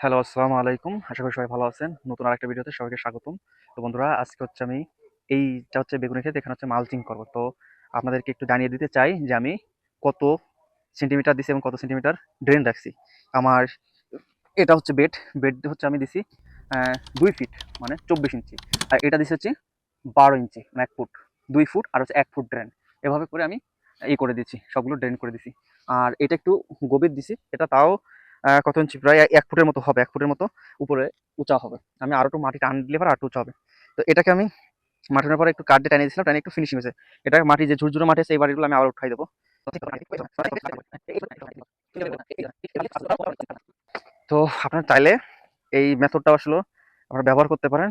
Hello আসসালামু আলাইকুম। আশা করি সবাই ভালো আছেন। নতুন আরেকটা ভিডিওতে সবাইকে স্বাগতম। তো বন্ধুরা, আজকে হচ্ছে আমি এইটা হচ্ছে বেগুনি ক্ষেত, এখানে হচ্ছে মালচিং করব। তো আপনাদেরকে একটু জানিয়ে দিতে চাই যে আমি কত সেন্টিমিটার দিছি এবং কত সেন্টিমিটার ড্রেন রাখছি। আমার এটা হচ্ছে বেড বেড হচ্ছে আমি দিছি দুই ফিট মানে চব্বিশ ইঞ্চি। আর এটা দিছি হচ্ছে বারো ইঞ্চি মানে এক ফুট, দুই ফুট আর হচ্ছে এক ফুট ড্রেন এভাবে করে আমি ই করে দিচ্ছি সবগুলো ড্রেন করে দিছি। আর এটা একটু গভীর দিছি, এটা তাও কত ইঞ্চি প্রায় এক ফুটের মতো হবে, এক ফুটের মতো উপরে উঁচা হবে। আমি আরও একটু মাটি টান দিলে পরে আর একটু উঁচা হবে। তো এটাকে আমি মাটির পরে একটু কাঠ টানিয়ে দিয়েছিলাম, টানিয়ে একটু ফিনিশিং হয়েছে। এটা মাটি যে ঝুরঝুরে মাটি আছে, এই বাড়িগুলো আমি আবার উঠাই দেবো। তো আপনার চাইলে এই মেথডটা আসলে আপনারা ব্যবহার করতে পারেন।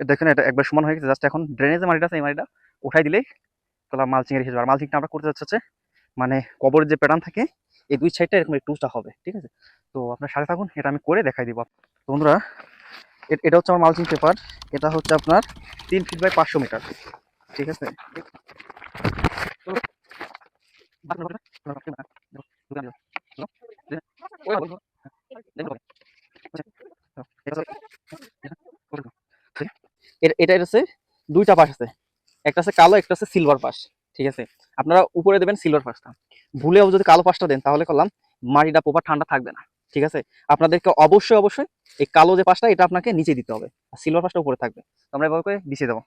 দেখুন, এটা একবার সমান হয়ে গেছে। জাস্ট এখন ড্রেনেজে মাটিটা আছে, এই মাটিটা উঠাই দিলেই তাহলে মালচিং রেখে যাবে আর মালচিংটা আমরা করতে যাচ্ছে মানে কবরের যে প্যাটার্ন থাকে এই দুই সাইডটা এরকম একটু উঁচা হবে, ঠিক আছে? তো আপনার সাথে থাকুন, এটা আমি করে দেখাই দিব। তো বন্ধুরা এটা হচ্ছে আমার মালচিং পেপার এটা হচ্ছে আপনার তিন ফিট বাই পাঁচশো মিটার ঠিক আছে? এটা এটা হচ্ছে দুইটা পাশ আছে, একটা আছে কালো, একটা আছে সিলভার পাশ। ঠিক আছে? আপনারা উপরে দেবেন সিলভার পাশটা ভুলেও যদি কালো পাশটা দেন, তাহলে করলাম মাটিটা পোপা ঠান্ডা থাকবে না, ঠিক আছে? আপনাদেরকে অবশ্যই অবশ্যই এই কালো যে পাশটা এটা আপনাকে নিচে দিতে হবে। আর সিলভার পাশটা উপরে থাকবে। আমরা এভাবে করে বিছিয়ে দেবো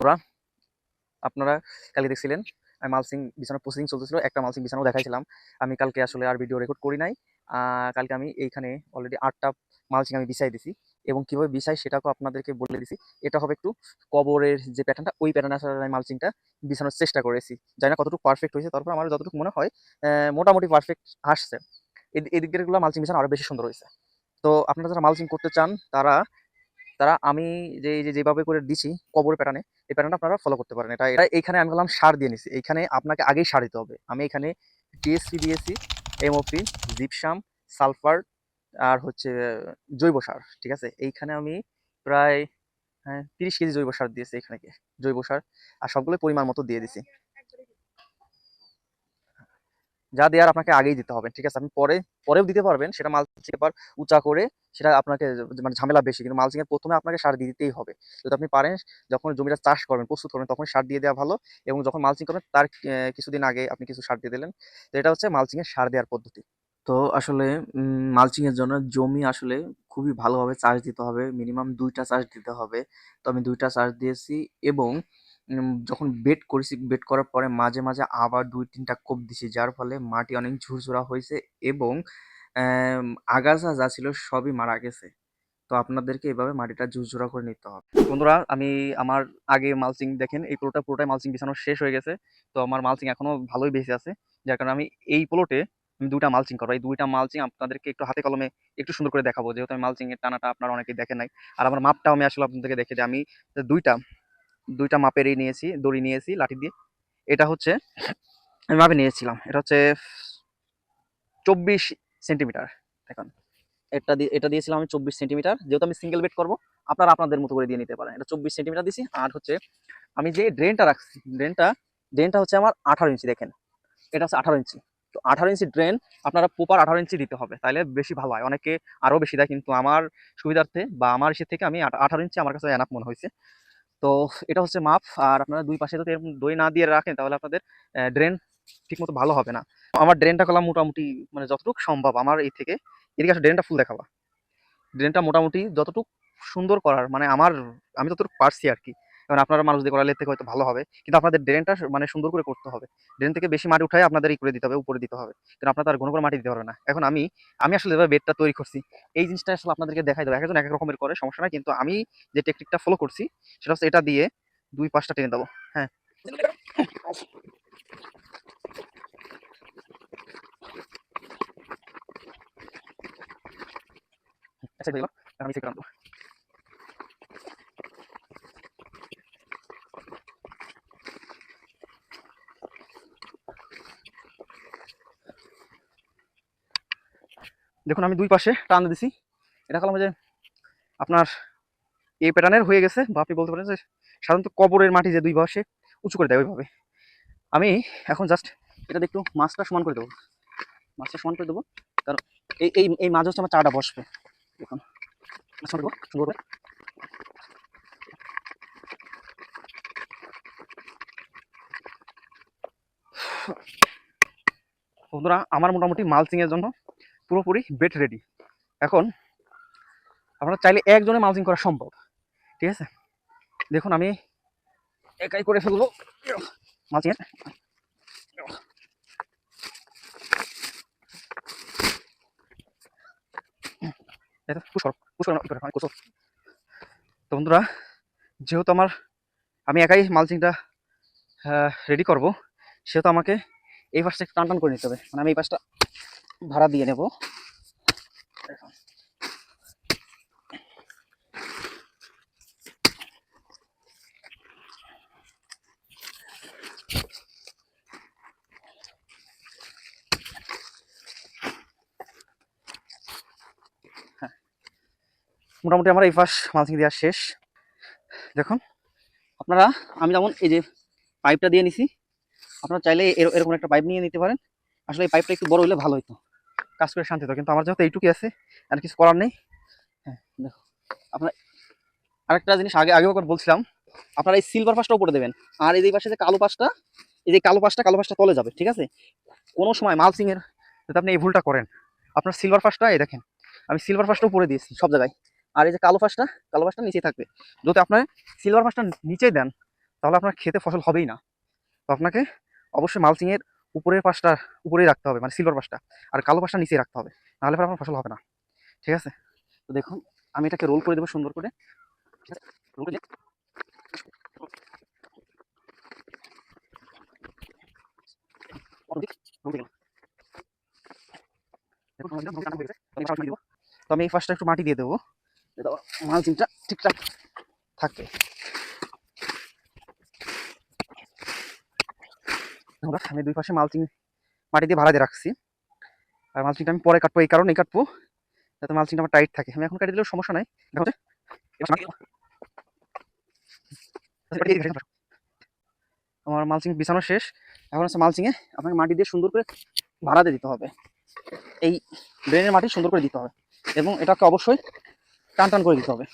ওরা আপনারা কালকে দেখছিলেন মালসিং বিছানার প্রসেসিং চলতেছিল, একটা মালসিং বিছানাও দেখাইছিলাম। আমি কালকে আসলে আর ভিডিও রেকর্ড করি নাই। কালকে আমি এইখানে অলরেডি আটটা মালচিং আমি বিছাই দিছি এবং কীভাবে বিছাই সেটাকেও আপনাদেরকে বলে দিছি। এটা হবে একটু কবরের যে প্যাটার্নটা ওই প্যাটার্নে আসলে আমি মালচিংটা বিছানোর চেষ্টা করেছি। জানি না কতটুকু পারফেক্ট হয়েছে, তারপর আমার যতটুকু মনে হয় মোটামুটি পারফেক্ট আসছে। এই দিকগুলো মালচিং বিছানো আরও বেশি সুন্দর হয়েছে। তো আপনারা যারা মালচিং করতে চান, তারা তারা আমি যে যেভাবে করে দিছি কবর প্যাটার্নে এই প্যাটার্নটা আপনারা ফলো করতে পারেন। এটা এটা আমি বললাম সার দিয়ে নিছি। আপনাকে আগেই সার দিতে হবে। আমি এখানে টিএসপি দিয়েছি এমওপি জিপসাম সালফার আর হচ্ছে জৈব সার, ঠিক আছে? এইখানে আমি প্রায় হ্যাঁ তিরিশ কেজি জৈব সার দিয়েছি এখানে জৈব সার। আর সবগুলো পরিমাণ মতো দিয়ে দিছি। যা দেওয়ার আপনাকে আগেই দিতে হবে, ঠিক আছে? আপনি পরে, পরেও দিতে পারবেন। সেটা মালচিং পেপার উঁচা করে সেটা আপনাকে মানে ঝামেলা বেশি, কিন্তু মালচিংয়ের প্রথমে আপনাকে সার দিয়ে দিতেই হবে। যদি আপনি পারেন, যখন জমিটা চাষ করবেন, প্রস্তুত করবেন, তখন সার দিয়ে দেওয়া ভালো এবং যখন মালচিং করবেন, তার কিছুদিন আগে আপনি কিছু সার দিয়ে দিলেন। তো এটা হচ্ছে মালচিংয়ের সার দেওয়ার পদ্ধতি। তো আসলে মালচিংয়ের জন্য জমি আসলে খুবই ভালোভাবে চাষ দিতে হবে। মিনিমাম দুইটা চাষ দিতে হবে। তো আমি দুইটা চাষ দিয়েছি এবং যখন বেড করেছি বেড করার পরে মাঝে মাঝে আবার দুই তিনটা কোপ দিছি, যার ফলে মাটি অনেক ঝুরঝুরা হয়েছে এবং আগাছা যা ছিল সবই মারা গেছে। তো আপনাদেরকে এভাবে মাটিটা ঝুরঝুরা করে নিতে হবে। বন্ধুরা, আমি আমার আগে মালচিং দেখেন, এই পুরোটা পুরোটাই মালচিং বিছানো শেষ হয়ে গেছে। তো আমার মালচিং এখনও ভালোই বেঁচে আছে। যার কারণে আমি এই প্লটে আমি দুইটা মালচিং করব। এই দুইটা মালচিং আপনাদেরকে একটু হাতে কলমে একটু সুন্দর করে দেখাবো। যেহেতু আমি মালচিং এর টানাটা আপনারা অনেকেই দেখেন নাই। আর আমার মাপটাও আমি আসলে আপনাদেরকে দেখে দিই। আমি দুইটা দুইটা মাপেরই নিয়েছি, দড়ি নিয়েছি, লাঠি দিয়ে। এটা হচ্ছে, আমি মাপে নিয়েছিলাম। এটা হচ্ছে চব্বিশ সেন্টিমিটার। এখন এটা দিয়ে, এটা দিয়েছিলাম আমি চব্বিশ সেন্টিমিটার। যেহেতু আমি সিঙ্গেল বেড করব, আপনারা আপনাদের মতো করে দিয়ে নিতে পারেন। এটা চব্বিশ সেন্টিমিটার দিছি আর হচ্ছে, আমি যে ড্রেনটা রাখছি ড্রেনটা ড্রেনটা হচ্ছে আমার আঠারো ইঞ্চি, দেখেন। এটা হচ্ছে আঠারো ইঞ্চি। তো আঠারো ইঞ্চি ড্রেন আপনারা প্রপার আঠারো ইঞ্চি দিতে হবে। তাহলে বেশি ভালো হয়। অনেকে আরও বেশি দেয়, কিন্তু আমার সুবিধার্থে বা আমার ইসে থেকে আমি আঠারো ইঞ্চি আমার কাছে এনাফ মনে হয়েছে। তো এটা হচ্ছে মাপ। আর আপনারা দুই পাশে যদি এরকম দই না দিয়ে রাখেন, তাহলে আপনাদের ড্রেন ঠিকমতো ভালো হবে না। আমার ড্রেনটা করলাম মোটামুটি মানে যতটুকু সম্ভব আমার এই থেকে। এদিকে আসলে ড্রেনটা ফুল দেখাবা। ড্রেনটা মোটামুটি যতটুকু সুন্দর করার মানে আমার, আমি যতটুকু পারছি আর কি। এবার আপনারা মানুষ দিয়ে করালে থেকে হয়তো ভালো হবে। কিন্তু আপনাদের ড্রেনটা মানে সুন্দর করে করতে হবে। ড্রেন থেকে বেশি মাটি উঠায় আপনাদের ই করে দিতে হবে, উপরে দিতে হবে। কারণ আপনার তার ঘন করে মাটি দিতে পারবে না। এখন আমি আমি আসলে যেভাবে বেডটা তৈরি করছি, এই জিনিসটা আসলে আপনাদেরকে দেখাই দেবো। একজন এক রকমের করে, সমস্যা নাই। কিন্তু আমি যে টেকনিকটা ফলো করছি, সেটা হচ্ছে এটা দিয়ে দুই পাঁচটা টেনে দেবো। হ্যাঁ। আচ্ছা দেখলাম আমি সেখানে আনব। দেখুন, আমি দুই পাশে টান দিছি। এটা করলাম যে আপনার এই প্যাটার্নের হয়ে গেছে, বা আপনি বলতে পারেন যে সাধারণত কবরের মাটি যে দুই পাশে উঁচু করে দেয় ওইভাবে। আমি এখন জাস্ট এটা একটু মাছটা সমান করে দেবো। মাছটা সমান করে দেবো, কারণ এই এই মাছ হচ্ছে আমার চাটা বসবে। বন্ধুরা আমার মোটামুটি মালচিং এর জন্য পুরোপুরি বেড রেডি এখন আপনারা চাইলে একজনে মালচিং করা সম্ভব ঠিক আছে? দেখুন আমি একাই করে ফেলব। মালচিং এর। এই তো, push করো, না, ই করো, আমি করছ। তো বন্ধুরা যেহেতু আমার আমি একাই মালচিংটা রেডি করব সেহেতু আমাকে এই পাশটা একটু টান টান করে নিতে হবে মানে আমি এই পাশটা ভাড়া দিয়ে নেব মোটামুটি আমার এই পাশ মালচিং দেওয়া শেষ। দেখুন, আপনারা, আমি যেমন এই যে পাইপটা দিয়ে নিছি, আপনারা চাইলে এর- এরকম একটা পাইপ নিয়ে নিতে পারেন। আসলে এই পাইপটা একটু বড় হলে ভালো হতো কাজ করে শান্তি হতো। কিন্তু আমার যেহেতু এইটুকুই আছে, আর কিছু করার নেই হ্যাঁ দেখো আপনার, আরেকটা জিনিস আগে, আগেও বলছিলাম, আপনারা এই সিলভার পাশটা উপরে দেবেন। আর এই পাশে যে কালো পাশটা, এই যে কালো পাশটা কালো পাশটা তলে যাবে, ঠিক আছে? কোনো সময় মালসিং এর যাতে আপনি এই ভুলটা করেন, আপনার সিলভার পাশটা, এই দেখেন, আমি সিলভার পাশটা উপরে দিয়েছি সব জায়গায়। আর এই যে কালো পাশটা কালো পাশটা নিচেই থাকবে। যদি আপনার সিলভার ফাঁসটা নিচেই দেন, তাহলে আপনার খেতে ফসল হবেই না। তো আপনাকে অবশ্যই মালচিং এর উপরের পাশটা উপরেই রাখতে হবে মানে সিলভার পাশটা আর কালো পাশটা নিচেই রাখতে হবে, নাহলে পরে আপনার ফসল হবে না। ঠিক আছে? তো দেখুন, আমি এটাকে রোল করে দেবো সুন্দর করে। করে। তো আমি এই পাশটা একটু মাটি দিয়ে দেবো। মালচিংটা ঠিকঠাক থাকে। আমরা আমি দুই পাশে মালচিং মাটি দিয়ে ভাড়া দিয়ে রাখছি। আর মালচিংটা আমি পরে কাটবো এই কারণেই কাটবো যাতে মালচিংটা আমার টাইট থাকে। আমি এখন কাটি দিলেও সমস্যা নাই দেখো দেখেন, আমার মালচিং বিছানো শেষ। এখন হচ্ছে মালচিংয়ে আপনাকে মাটি দিয়ে সুন্দর করে ভাড়া দিয়ে দিতে হবে। এই ড্রেনের মাটি সুন্দর করে দিতে হবে। এবং এটাকে অবশ্যই টান টান করে দিতে হবে।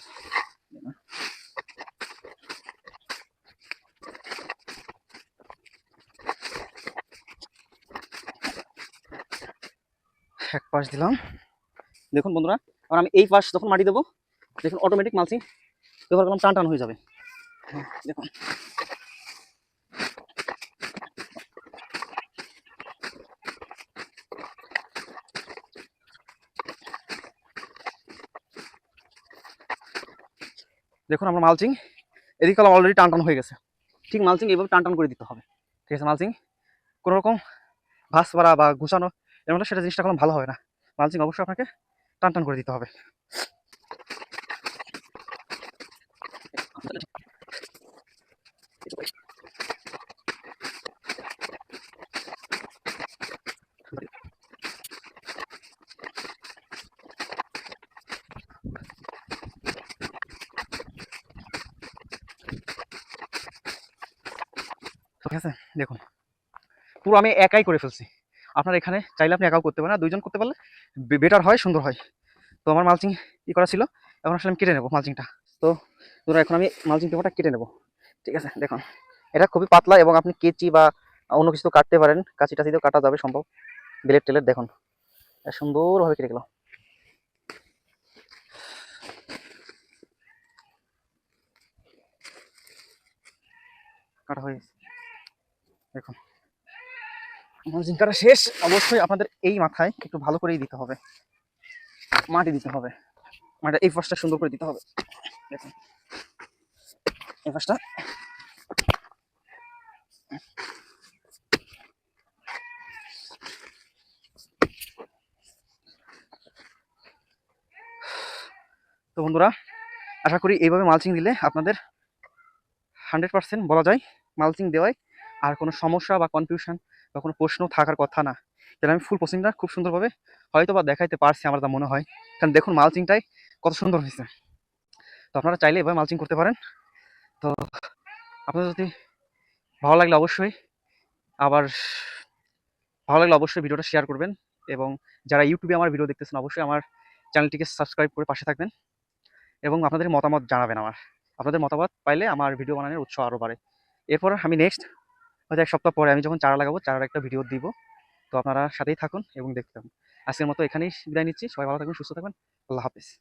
এক পাশ দিলাম। দেখুন বন্ধুরা আর আমি এই পাশ যখন মাটি দেবো, দেখুন অটোমেটিক মালসিং ব্যবহার করলাম টান টান হয়ে যাবে। দেখুন। দেখুন আমার মালচিং, এদিকে অলরেডি টান টান হয়ে গেছে। ঠিক মালচিং এইভাবে টান টান করে দিতে হবে। ঠিক আছে, মালচিং, কোনো রকম ভাস পাড়া বা ঘুষানো মধ্যে সেটা জিনিসটা কলম ভালো হবে না। মালচিং অবশ্যই আপনাকে টান টান করে দিতে হবে। ঠিক আছে? দেখুন। পুরো আমি একাই করে ফেলছি। আপনার এখানে চাইলে আপনি একাও করতে পারেন। আর দুইজন করতে পারলে বেটার হয়, সুন্দর হয়। তো আমার মালচিং ই করা ছিল। এখন আসলে আমি কেটে নেব মালচিংটা তো ধরো এখন আমি মালচিং পেপারটা কেটে নেব। ঠিক আছে? দেখুন। এটা খুবই পাতলা এবং আপনি কেচি বা অন্য কিছু তো কাটতে পারেন। কাঁচি টাচি দিয়েও কাটা যাবে সম্ভব। ব্লেড টেলের, দেখুন। সুন্দরভাবে কেটে গেল। কাটা হয়ে গেছে। দেখুন। মালচিং কাটা শেষ। অবশ্যই আপনাদের এই মাথায় একটু ভালো করেই দিতে হবে। মাটি দিতে হবে। মাটিটা এই পাশটা সুন্দর করে দিতে হবে। দেখুন। এই পাশটা তো বন্ধুরা, আশা করি এইভাবে মালচিং দিলে আপনাদের হান্ড্রেড পার্সেন্ট বলা যায় মালচিং দেওয়ায় আর কোনো সমস্যা বা কনফিউশন বা কোনো প্রশ্ন থাকার কথা না। তাহলে আমি ফুল প্রসেসিংটা খুব সুন্দরভাবে হয়তো বা দেখাইতে পারছি আমার যা মনে হয়। কারণ দেখুন মালচিংটাই কত সুন্দর হয়েছে। তো আপনারা চাইলে এভাবে মালচিং করতে পারেন। তো আপনাদের যদি ভালো লাগলে অবশ্যই আবার ভালো লাগলে অবশ্যই ভিডিওটা শেয়ার করবেন এবং যারা ইউটিউবে আমার ভিডিও দেখতেছেন, অবশ্যই আমার চ্যানেলটিকে সাবস্ক্রাইব করে পাশে থাকবেন এবং আপনাদের মতামত জানাবেন আমার। আপনাদের মতামত পাইলে আমার ভিডিও বানানোর উৎসাহ আরও বাড়ে। এরপর আমি নেক্সট হয়তো এক সপ্তাহ পরে আমি যখন চারা লাগাবো, চারার একটা ভিডিও দিব। তো আপনারা সাথেই থাকুন এবং দেখতে থাকুন। আজকের মতো এখানেই বিদায় নিচ্ছি। সবাই ভালো থাকবেন, সুস্থ থাকবেন। আল্লাহ হাফিজ।